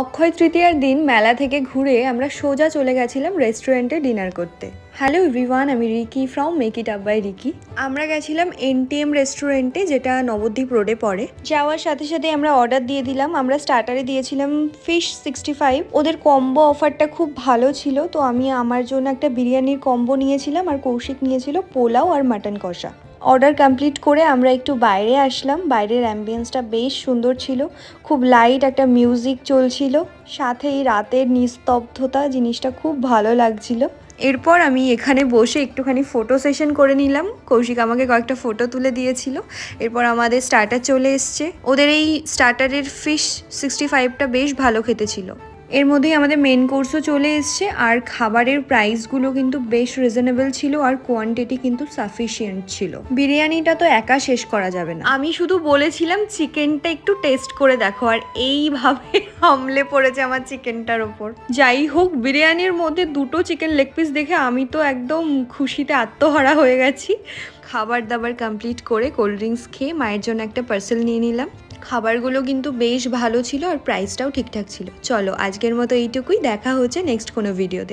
অক্ষয় তৃতীয়ার দিন মেলা থেকে ঘুরে আমরা সোজা চলে গেছিলাম রেস্টুরেন্টে ডিনার করতে। হ্যালো এভরিওয়ান, আমি Ricky from make it up by Ricky. আমরা গেছিলাম এনটিএম রেস্টুরেন্টে, যেটা নবদ্বীপ রোডে পড়ে। যাওয়ার সাথে সাথে আমরা অর্ডার দিয়ে দিলাম, আমরা স্টার্টারে দিয়েছিলাম ফিশ সিক্সটি ফাইভ। ওদের কম্বো অফারটা খুব ভালো ছিল, তো আমি আমার জন্য একটা বিরিয়ানির কম্বো নিয়েছিলাম আর কৌশিক নিয়েছিল পোলাও আর মাটন কষা। অর্ডার কমপ্লিট করে আমরা একটু বাইরে আসলাম। বাইরের অ্যাম্বিয়েন্সটা বেশ সুন্দর ছিল। খুব লাইট একটা মিউজিক চলছিল। সাথে এই রাতের নিস্তব্ধতা জিনিসটা খুব ভালো লাগছিল। এরপর আমি এখানে বসে একটুখানি ফটো সেশন করে নিলাম। কৌশিক আমাকে কয়েকটা ফটো তুলে দিয়েছিল। এরপর আমাদের স্টার্টার চলে এসছে। ওদের এই স্টার্টারের ফিশ সিক্সটি ফাইভটা বেশ ভালো খেতে ছিল। এর মধ্যেই আমাদের মেন কোর্সও চলে এসছে, আর খাবারের প্রাইসগুলো কিন্তু বেশ রিজনেবল ছিল আর কোয়ান্টিটি কিন্তু সাফিসিয়েন্ট ছিল। বিরিয়ানিটা তো একা শেষ করা যাবে না। আমি শুধু বলেছিলাম চিকেনটা একটু টেস্ট করে দেখো, আর এইভাবে হামলে পড়েছে আমার চিকেনটার ওপর। যাই হোক, বিরিয়ানির মধ্যে দুটো চিকেন লেগ পিস দেখে আমি তো একদম খুশিতে আত্মহারা হয়ে গেছি। খাবার দাবার কমপ্লিট করে কোল্ড ড্রিঙ্কস খেয়ে মায়ের জন্য একটা পার্সেল নিয়ে নিলাম। খাবারগুলো কিন্তু বেশ ভালো ছিল আর প্রাইসটাও ঠিকঠাক ছিল। চলো আজকের মতো এইটুকুই, দেখা হচ্ছে নেক্সট কোনো ভিডিওতে